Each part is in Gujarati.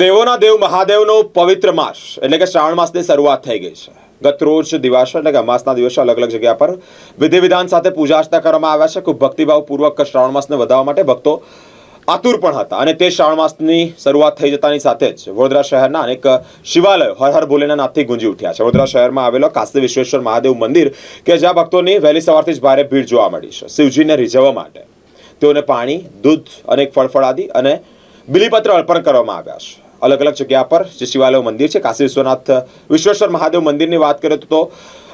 દેવોના દેવ મહાદેવનો પવિત્ર માસ, એટલે કે શ્રાવણ માસની શરૂઆત થઈ ગઈ છે. ગત રોજ દિવસ, એટલે કે અમાસના દિવસે અલગ અલગ જગ્યા પર વિધિ વિધાન સાથે પૂજા અર્ચના કરવામાં આવ્યા છે. ખૂબ ભક્તિભાવ પૂર્વક શ્રાવણ માસને વધારવા માટે ભક્તો આતુર પણ હતા અને તે શ્રાવણ માસની શરૂઆત થઈ જતાની સાથે જ વડોદરા શહેરના અનેક શિવાલયો હર હર ભોલેના નાદથી ગુંજી ઉઠ્યા છે. વડોદરા શહેરમાં આવેલો કાશી વિશ્વેશ્વર મહાદેવ મંદિર, કે જ્યાં ભક્તોની વહેલી સવારથી જ ભારે ભીડ જોવા મળી છે. શિવજીને રીઝવવા માટે તેઓને પાણી, દૂધ અનેક ફળફળાદી અને બિલીપત્ર અર્પણ કરવામાં આવ્યા છે. અલગ અલગ જગ્યા પર જે શિવાલય મંદિર છે, કાશી વિશ્વનાથ, વિશ્વેશ્વર મહાદેવ મંદિરની વાત કરીએ તો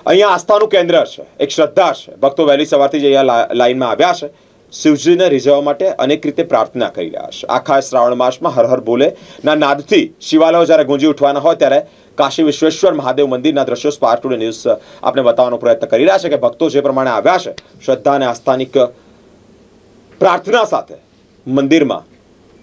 અહીંયા આસ્થાનું કેન્દ્ર છે, એક શ્રદ્ધા છે. ભક્તો વહેલી સવારથી જ અહીંયા લાઈનમાં આવ્યા છે. શિવજીને રીઝવવા માટે અનેક રીતે પ્રાર્થના કરી રહ્યા છે. આખા શ્રાવણ માસમાં હર હર બોલે. ના, નાદથી શિવાલયો જ્યારે ગુંજી ઉઠવાના હોય ત્યારે કાશી વિશ્વેશ્વર મહાદેવ મંદિરના દ્રશ્યો સ્પાર ટુડે ન્યૂઝ આપણે બતાવવાનો પ્રયત્ન કરી રહ્યા છે કે ભક્તો જે પ્રમાણે આવ્યા છે, શ્રદ્ધા અને આસ્થાનિક પ્રાર્થના સાથે મંદિરમાં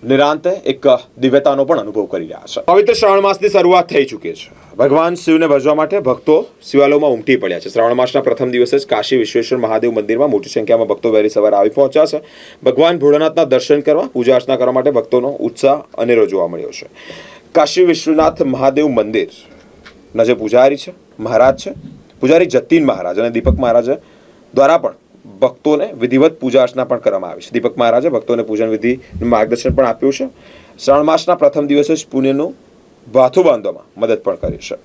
નિરાંતે એક દિવ્યતાનો પણ અનુભવ કરી રહ્યા છે. પવિત્ર શ્રાવણ માસની શરૂઆત થઈ ચૂકી છે. ભગવાન શિવને ભજવા માટે ભક્તો શિવાલયોમાં ઉમટી પડ્યા છે. શ્રાવણ માસના પ્રથમ દિવસે જ કાશી વિશ્વેશ્વર મહાદેવ મંદિરમાં મોટી સંખ્યામાં ભક્તો વહેલી સવારે આવી પહોંચ્યા છે. ભગવાન ભોળાનાથના દર્શન કરવા પૂજા અર્ચના કરવા માટે ભક્તોનો ઉત્સાહ અનેરો જોવા મળ્યો છે. કાશી વિશ્વનાથ મહાદેવ મંદિર ના જે પૂજારી છે મહારાજ છે. પૂજારી જતીન મહારાજ અને દીપક મહારાજ દ્વારા પણ ભક્તોને વિધિવત પૂજા અર્ચના પણ કરવામાં આવી છે. દીપક મહારાજે ભક્તોને પૂજન વિધિ માર્ગદર્શન પણ આપ્યું છે. શ્રાવણ માસના પ્રથમ દિવસે જ પુણ્યનું ભાથું બાંધવામાં મદદ પણ કરી છે.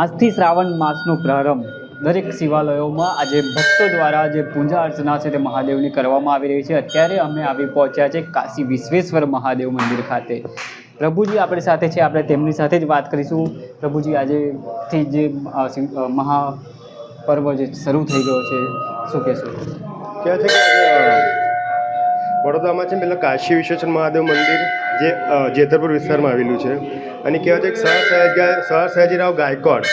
આજથી શ્રાવણ માસનો પ્રારંભ. દરેક શિવાલયોમાં આજે ભક્તો દ્વારા જે પૂજા અર્ચના છે તે મહાદેવની કરવામાં આવી રહી છે. અત્યારે અમે આવી પહોંચ્યા છે કાશી વિશ્વેશ્વર મહાદેવ મંદિર ખાતે. પ્રભુજી આપણી સાથે છે, આપણે તેમની સાથે જ વાત કરીશું. પ્રભુજી, આજેથી જે મહા પર્વ જે શરૂ થઈ ગયો છે, શું કહેશું? છે કે વડોદરામાં છે પહેલાં કાશી વિશ્વેશ્વર મહાદેવ મંદિર જે જેતરપુર વિસ્તારમાં આવેલું છે. અને કહેવાય છે કે સર સયાજી સર સયાજીરાવ ગાયકવાડ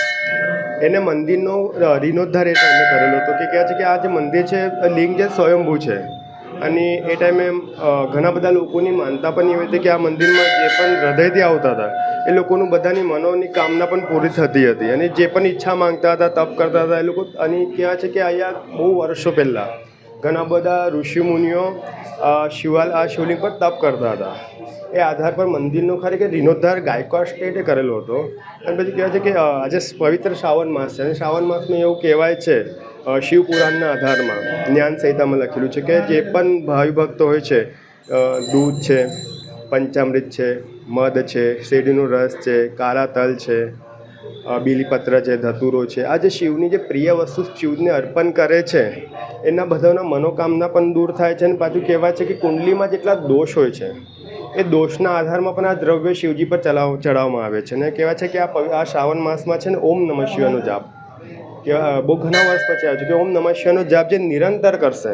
એને મંદિરનો રીનોદ્ધાર એ ટાઈમે કરેલો હતો કે કહેવાય છે કે આ જે મંદિર છે લિંગ જે સ્વયંભૂ છે. અને એ ટાઈમે ઘણા બધા લોકોની માનતા પણ એવી હતી કે આ મંદિરમાં જે પણ હૃદયથી આવતા હતા, એ લોકોનું બધાની મનોની કામના પણ પૂરી થતી હતી. અને જે પણ ઈચ્છા માંગતા હતા, તપ કરતા હતા, એ લોકો, અને કહેવાય છે કે અહીંયા બહુ વર્ષો પહેલાં ઘણા બધા ઋષિ મુનિઓ શિવાલ આ શિવલિંગ પર તપ કરતા હતા. એ આધાર પર મંદિરનો ખરે કે રીનોદ્ધાર ગાયકવાડ સ્ટેટે કરેલો હતો. અને પછી કહેવાય છે કે આજે પવિત્ર શ્રાવણ માસ છે. અને શ્રાવણ માસમાં એવું કહેવાય છે શિવપુરાણના શિવ પુરાણના આધારમાં. જ્ઞાન સંહિતામાં લખેલું છે કે જે પણ ભાવિ ભક્તો હોય છે દૂધ છે, પંચામૃત છે, મધ છે, શેરડીનો રસ છે, કાળા તલ છે બીલીપત્ર છે, ધતુરો છે, આ જે શિવની જે પ્રિય વસ્તુ શિવને અર્પણ કરે છે, એના બધાના મનોકામના પણ દૂર થાય છે અને પાછું કહેવાય છે કે કુંડલીમાં જેટલા દોષ હોય છે, એ દોષના આધારમાં પણ આ દ્રવ્ય શિવજી પર ચલાવ, ચડાવવામાં આવે છે. અને કહેવાય છે કે આ આ શ્રાવણ માસમાં છે ને ઓમ નમઃ શિવનો જાપ, કે બહુ ઘણા વર્ષ પછી આવ્યું કે ઓમ નમઃ શિવનો જાપ જે નિરંતર કરશે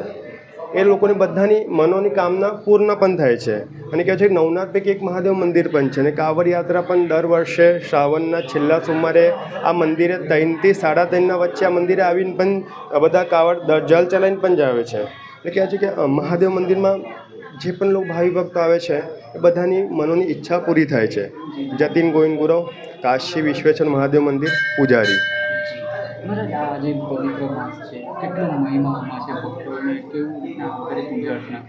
એ લોકોની બધાની મનોની કામના પૂર્ણ પણ થાય છે. અને કહે છે કે નવનાથ પૈકી એક મહાદેવ મંદિર પણ છે અને કાંવડ યાત્રા પણ દર વર્ષે શ્રાવણના છેલ્લા સોમવારે આ મંદિરે ત્રણથી સાડા ત્રણના વચ્ચે આ મંદિરે આવીને પણ બધા કાવડ જલ ચલાવીને પણ જાવે છે. એટલે કહે છે કે મહાદેવ મંદિરમાં જે પણ લોકો ભાવિ ભક્તો આવે છે, એ બધાની મનોની ઈચ્છા પૂરી થાય છે. જતીન ગોવિંદ ગુરવ, કાશી વિશ્વેશ્વર મહાદેવ મંદિર, પૂજારી. મહારાજ આ જે પવિત્ર માસ છે, કેટલો મહિમામાં છે ભક્તોને? કેવું કરે પૂજા અર્ચના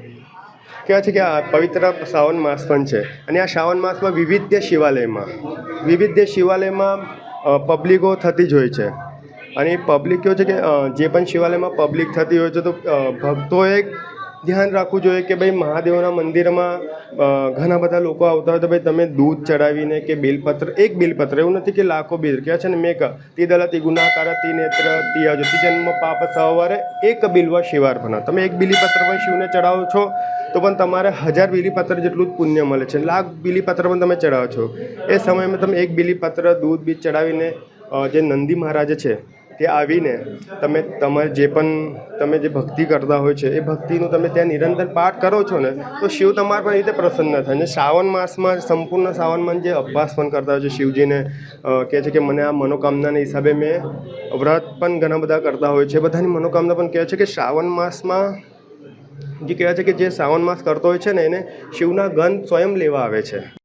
કહેવાય છે કે આ પવિત્ર શ્રાવણ માસ પણ છે અને આ શ્રાવણ માસમાં વિવિધ શિવાલયમાં વિવિધ શિવાલયમાં પબ્લિકો થતી જ હોય છે. અને એ પબ્લિક કેવું છે કે જે પણ શિવાલયમાં પબ્લિક થતી હોય છે તો ભક્તોએ ધ્યાન રાખવું જોઈએ કે ભાઈ મહાદેવના મંદિરમાં ઘણા બધા લોકો આવતા હોય તો ભાઈ તમે દૂધ ચડાવીને કે બેલપત્ર, એક બેલપત્ર, એવું નથી કે લાખો બેલ કહે છે ને મેક તી દલતી ગુનાકાર, તી નેત્ર, તી અજો તી જન્મ, પાપ સવારે એક બિલ્વ શિવાર્પણ. તમે એક બિલીપત્ર પણ શિવને ચડાવો છો, તો પણ તમારે હજાર બિલીપત્ર જેટલું જ પુણ્ય મળે છે. લાખ બિલીપત્ર પણ તમે ચડાવો છો. એ સમયમાં તમે એક બિલીપત્ર, દૂધ, બીજ ચડાવીને જે નંદી મહારાજ છે તે આવીને તમે તમારે જે પણ તમે જે ભક્તિ કરતા હોય છે, એ ભક્તિનું તમે ત્યાં નિરંતર પાઠ કરો છો ને, તો શિવ તમારા પર રીતે પ્રસન્ન થાય. અને શ્રાવણ માસમાં સંપૂર્ણ શ્રાવણમાં જે અભ્યાસ પણ કરતા હોય છે, શિવજીને કહે છે કે મને આ મનોકામનાના હિસાબે મેં વ્રત પણ ઘણા બધા કરતા હોય છે. બધાની મનોકામના પણ કહે છે કે શ્રાવણ માસમાં જે કહેવાય છે કે જે શ્રાવણ માસ કરતો હોય છે ને, એને શિવના ગંધ સ્વયં લેવા આવે છે.